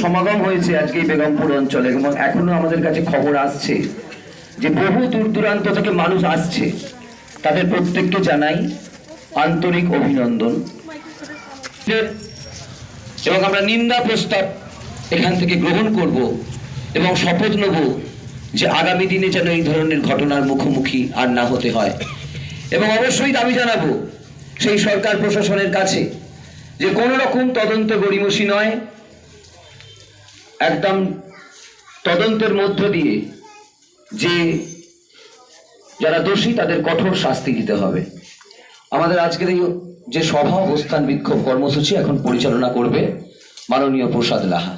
সমাগম হয়েছে আজকে বেগমপুর অঞ্চলে এবং এখনও আমাদের কাছে খবর আসছে যে বহু দূর দূরান্ত থেকে মানুষ আসছে। তাদের প্রত্যেককে জানাই আন্তরিক অভিনন্দন। এবং আমরা নিন্দা প্রস্তাব এখান থেকে গ্রহণ করব এবং শপথ নেব যে আগামী দিনে যেন এই ধরনের ঘটনার মুখোমুখি আর না হতে হয়। এবং অবশ্যই দাবি জানাব সেই সরকার প্রশাসনের কাছে যে কোনো রকম তদন্ত গড়িমসি নয় একদম তদন্তের মধ্য দিয়ে যে যারা দোষী, তাদের কঠোর শাস্তি দিতে হবে। আমাদের আজকের এই যে সভা অবস্থান বিক্ষোভ কর্মসূচি এখন পরিচালনা করবে মাননীয় প্রসাদ লাহা।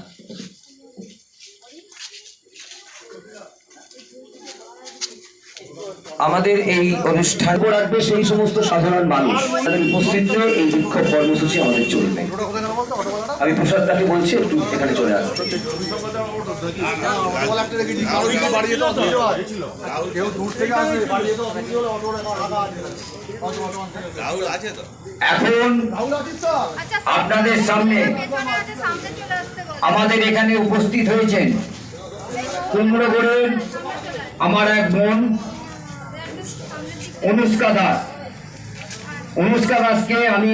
আমাদের এই অনুষ্ঠান রাখবে সেই সমস্ত সাধারণ মানুষ। তাদের উপস্থিতিতে এই বিক্ষোভ কর্মসূচি আমাদের চলবে। আমি প্রসাদ দাকে বলছি, একটু এখানে চলে আসবে এখন আপনাদের সামনে আমাদের এখানে উপস্থিত হয়েছেন কুমড়োগড়ের আমার এক বোন অনুষ্কা দাস। অনুষ্কা দাসকে আমি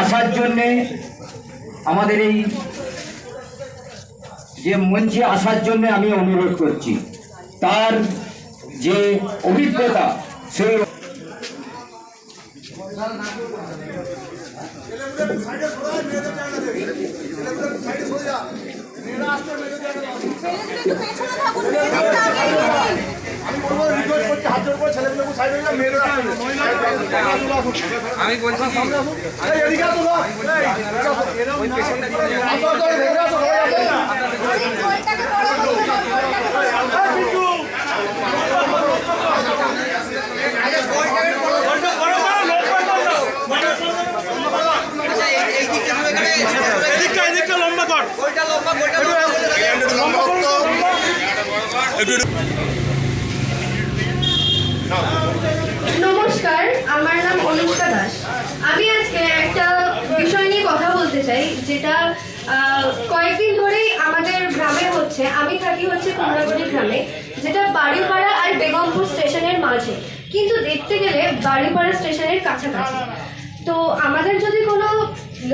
আসার জন্যে আমাদের এই যে মঞ্চে আসার জন্য আমি অনুরোধ করছি। তার যে অভিজ্ঞতা, সেই আমি বলব রিকোয়েস্ট করছি হাত জোর করে ছেলেগুলোকে সাইড হয়ে যাও মেয়েরা আমি বলছি লম্বা কর লম্বা, লম্বা। নমস্কার আমার নাম অনুষ্কা দাস। আমি আজকে একটা বিষয় নিয়ে কথা বলতে চাই, যেটা কয়েকদিন ধরেই আমাদের গ্রামে হচ্ছে। আমি থাকি হচ্ছে কুমড়াগড়ি গ্রামে, যেটা বাড়িপাড়া আর বেগমপুর স্টেশনের মাঝে। কিন্তু দেখতে গেলে বাড়িপাড়া স্টেশনের কাছাকাছি। তো আমাদের যদি কোনো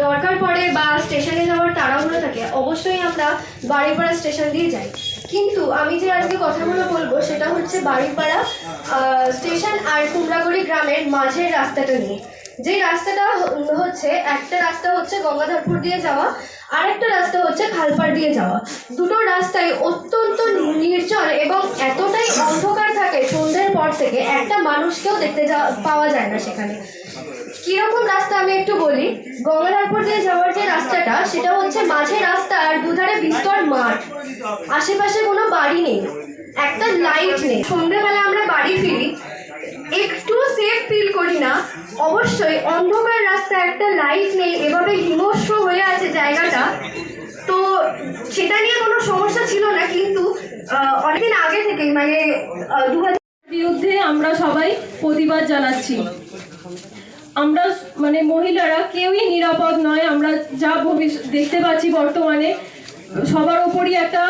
দরকার পড়ে বা স্টেশনে যাওয়ার তাড়াহুড়ো থাকে, অবশ্যই আমরা বাড়িপাড়া স্টেশন দিয়ে যাই। কিন্তু আমি যে আজকে কথাগুলো বলব, সেটা হচ্ছে বাড়িপাড়া স্টেশন আর কুমড়াগড়ি গ্রামের মাঝের রাস্তাটা নিয়ে। যে রাস্তাটা হচ্ছে, একটা রাস্তা হচ্ছে গঙ্গাধরপুর দিয়ে যাওয়া আর একটা রাস্তা হচ্ছে খালপাড় দিয়ে যাওয়া। দুটো রাস্তায় অত্যন্ত নির্জন এবং এতটাই অন্ধকার থাকে সন্ধ্যের পর থেকে, একটা মানুষকেও দেখতে যাওয়া, পাওয়া যায় না সেখানে। কীরকম রাস্তা আমি একটু বলি? গঙ্গাধরপুর দিয়ে যাওয়ার যে রাস্তাটা, সেটা হচ্ছে মাঝে রাস্তা আর দুধারে বিস্তর মাঠ। আশেপাশে কোনো বাড়ি নেই, একটা লাইট নেই। সন্ধ্যেবেলা আমরা বাড়ি ফিরি, একটু সেফ ফিল করি না। অবশ্যই অন্ধকার রাস্তা, একটা লাইট নেই, এভাবে হিমস্র হয়ে আছে জায়গাটা। তো সেটা নিয়ে কোনো সমস্যা ছিল না, কিন্তু অনেকদিন আগে থেকেই মানে দু হাজার বিরুদ্ধে আমরা সবাই প্রতিবাদ জানাচ্ছি। আমরা মানে মহিলারা কেউই নিরাপদ নয়। আমরা যা ভবিষ্যৎ দেখতে পাচ্ছি বর্তমানে, সবার ওপরই একটা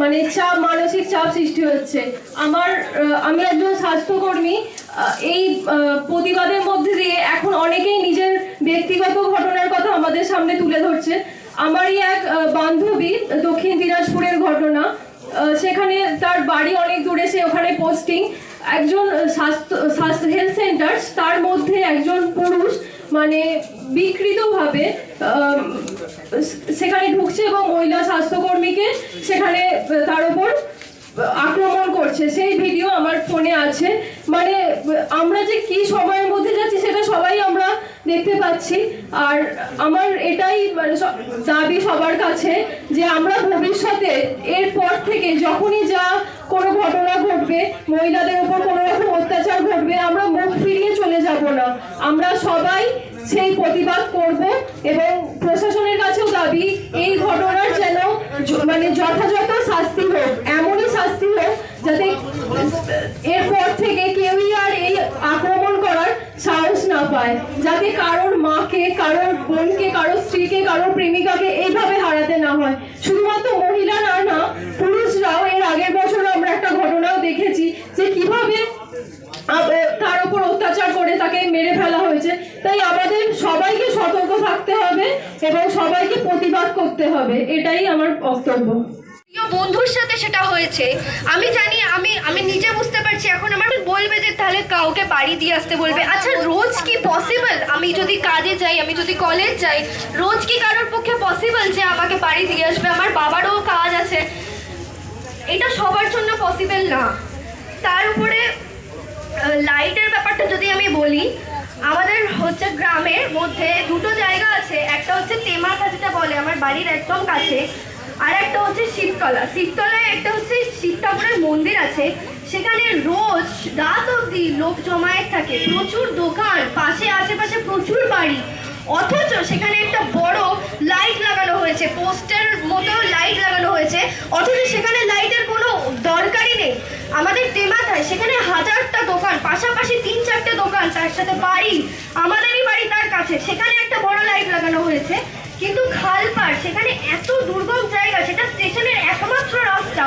মানে চাপ, মানসিক চাপ সৃষ্টি হচ্ছে। আমার আমি একজন স্বাস্থ্যকর্মী এই প্রতিবাদের মধ্যে দিয়ে এখন অনেকেই নিজের ব্যক্তিগত ঘটনার কথা আমাদের সামনে তুলে ধরছে। আমারই এক বান্ধবী, দক্ষিণ দিনাজপুরের ঘটনা সেখানে তার বাড়ি অনেক দূরে, সে ওখানে পোস্টিং একজন স্বাস্থ্য স্বাস্থ্য হেলথ সেন্টার তার মধ্যে একজন পুরুষ মানে বিকৃতভাবে সেখানে ঢুকছে এবং মহিলা স্বাস্থ্যকর্মীকে সেখানে তার উপর আক্রমণ করছে, সেই ভিডিও আমার ফোনে আছে। মানে আমরা যে কি সময়ের মধ্যে যাচ্ছি সেটা সবাই আমরা দেখতে পাচ্ছি। আর আমার এটাই মানে দাবি সবার কাছে যে আমরা ভবিষ্যতে এরপর থেকে যখনই যা কোনো ঘটনা ঘটবে, মহিলাদের উপর কোনো রকম অত্যাচার ঘটবে, আমরা মুখ ফিরিয়ে চলে যাব না। আমরা সবাই সেই প্রতিবাদ করব এবং প্রশাসনের কাছেও দাবি, এই ঘটনার যেন য- মানে যথাযথ শাস্তি হোক এমনই শাস্তি হোক যাতে এরপর থেকে কেউই আর এই আক্রমণ করার সাহস না পায়। যাতে কারোর মাকে, কারোর বোনকে, কারোর স্ত্রীকে, কারোর প্রেমিকাকে এইভাবে হারাতে না হয়। শুধুমাত্র মহিলা না না, পুরুষরাও এর আগের বছর আমরা একটা ঘটনাও দেখেছি যে কীভাবে তার উপর অত্যাচার করে তাকে মেরে ফেলা হয়েছে। তাই আমাদের সবাইকে সতর্ক থাকতে হবে এবং সবাইকে প্রতিবাদ করতে হবে। এটাই আমার বক্তব্য। বন্ধুর সাথে সেটা হয়েছে। আমি জানি, আমি আমি নিজে বুঝতে পারছি, এখন আমার বলবে যে তাহলে কাউকে বাড়ি দিয়ে আসতে বলবে। আচ্ছা রোজ কি পসিবল আমি যদি কাজে যাই, আমি যদি কলেজ যাই, রোজ কি কারোর পক্ষে পসিবল যে আমাকে বাড়ি দিয়ে আসবে? আমার বাবারও কাজ আছে। এটা সবার জন্য পসিবল না। তার উপরে লাইটের ব্যাপারটা যদি আমি বলি, আমাদের হচ্ছে গ্রামের মধ্যে দুটো জায়গা আছে। একটা হচ্ছে তেমাখা যেটা বলে, আমার বাড়ির একদম কাছে। আর একটা হচ্ছে শিবতলা শিবতলায় একটা হচ্ছে শিব ঠাকুরের মন্দির আছে। সেখানে রোজ রাত অবধি লোক জমায়েত থাকে। প্রচুর দোকান, পাশে আশেপাশে প্রচুর বাড়ি। অথচ সেখানে একটা বড় লাইট লাগানো হয়েছে, পোস্টার মতো লাইট লাগানো হয়েছে। অথচ সেখানে লাইটের কোনো দরকারই নেই। আমাদের টেমাথায় সেখানে হাজারটা দোকান, পাশাপাশি তিন চারটে দোকান, তার সাথে বাড়ি। আমাদেরই বাড়ি তার কাছে। সেখানে একটা লাগানো হয়েছে। কিন্তু খালপাড়, সেখানে এত দুর্গম জায়গা, সেটা স্টেশনের একমাত্র রাস্তা,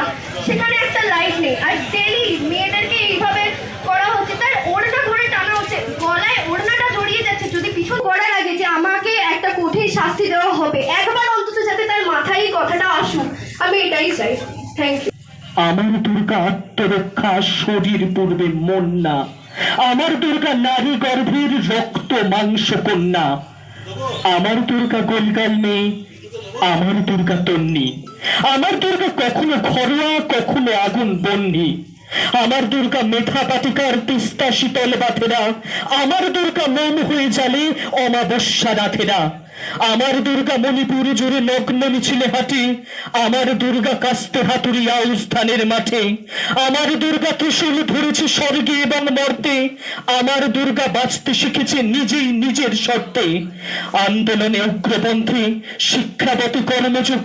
সেখানে একটা লাইট নেই। আর ডেলি মেয়েদেরকে এইভাবে করা হচ্ছে, তার ওড়না ধরে টানা হচ্ছে। গলায় ওড়নাটা জড়িয়ে যাচ্ছে, যদি পিছন করার আগে যে আমাকে একটা কঠিন শাস্তি দেওয়া হবে, একবার অন্তত যাতে তার মাথায় এই কথাটা আসুক। আমি এটাই চাই। থ্যাংক ইউ আমার দুর্গা আত্মরক্ষা শরীর পূর্বে মন না আমার দুর্গা নারী গর্ভের রক্ত মাংস কন্যা। আমার দুর্গা গোলগাল নেই আমার দুর্গা তন্নি। আমার দুর্গা কখনো ঘরোয়া কখনো আগুন বন্যি আমার দুর্গা মেঠা পাটিকার তিস্তা শীতল বাথেরা আমার দুর্গা মন হয়ে জালে অমাবস্যা রাধেরা আমার দুর্গা মণিপুর জুড়ে লগ্ন মিছিলে হাঁটি, আমার দুর্গা কাস্তে হাতুড়ি স্থানের মাঠে। আমার দুর্গা ত্রিশূল ধরেছে স্বর্গে এবং মর্তে, আমার দুর্গা বাঁচতে শিখেছে নিজেই নিজের শর্তে। আন্দোলনে উগ্রপন্থী শিক্ষাবতী কর্মযোগ।